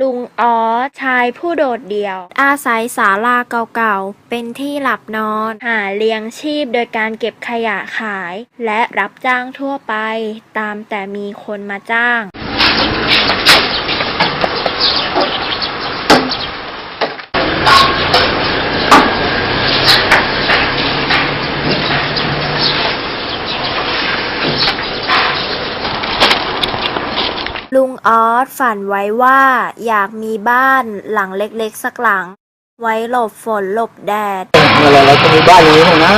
ลุงออสชายผู้โดดเดี่ยว อาศัยศาลาเก่าๆ เป็นที่หลับนอน หาเลี้ยงชีพโดยการเก็บขยะขาย และรับจ้างทั่วไป ตามแต่มีคนมาจ้าง ลุงออสฝันไว้ว่า อยากมีบ้านหลังเล็กๆ สักหลัง ไว้หลบฝนหลบแดดเมื่อไรเราจะมีบ้านอย่างนี้บ้างนะ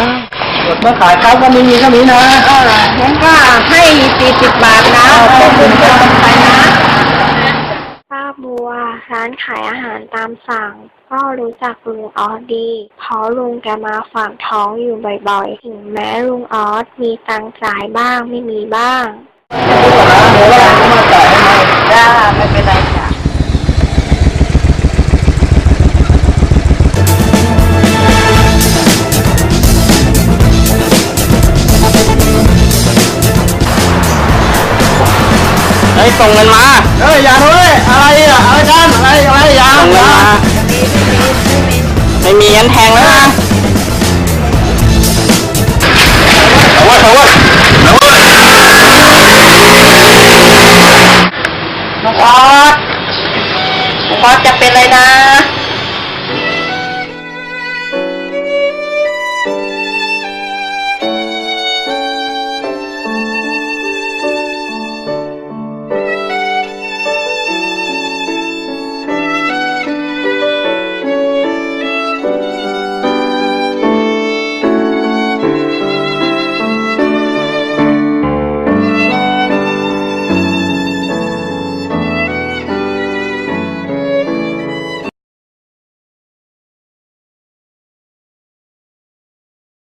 เมื่อขายข้าวก็ไม่มีก็มีนะเอองั้นก็ให้สี่สิบบาทนะเป็นบุญเกินไปนะป้าบัวร้านขายอาหารตามสั่ง ก็รู้จักลุงออสดี เพราะลุงแกมาฝากท้องอยู่บ่อยๆ ถึงแม้ลุงออสมีตังค์จ่ายบ้างไม่มีบ้าง ส่งเงินมาเฮ้ยอย่าด้วยอะไรอะอะไรกันอะไรอะไรอย่าส่งเงินมาไม่มียันแทงแล้วนะเอาวะเอาวะเอาวะน้องฟอสน้องสจะเป็นอะไรนะ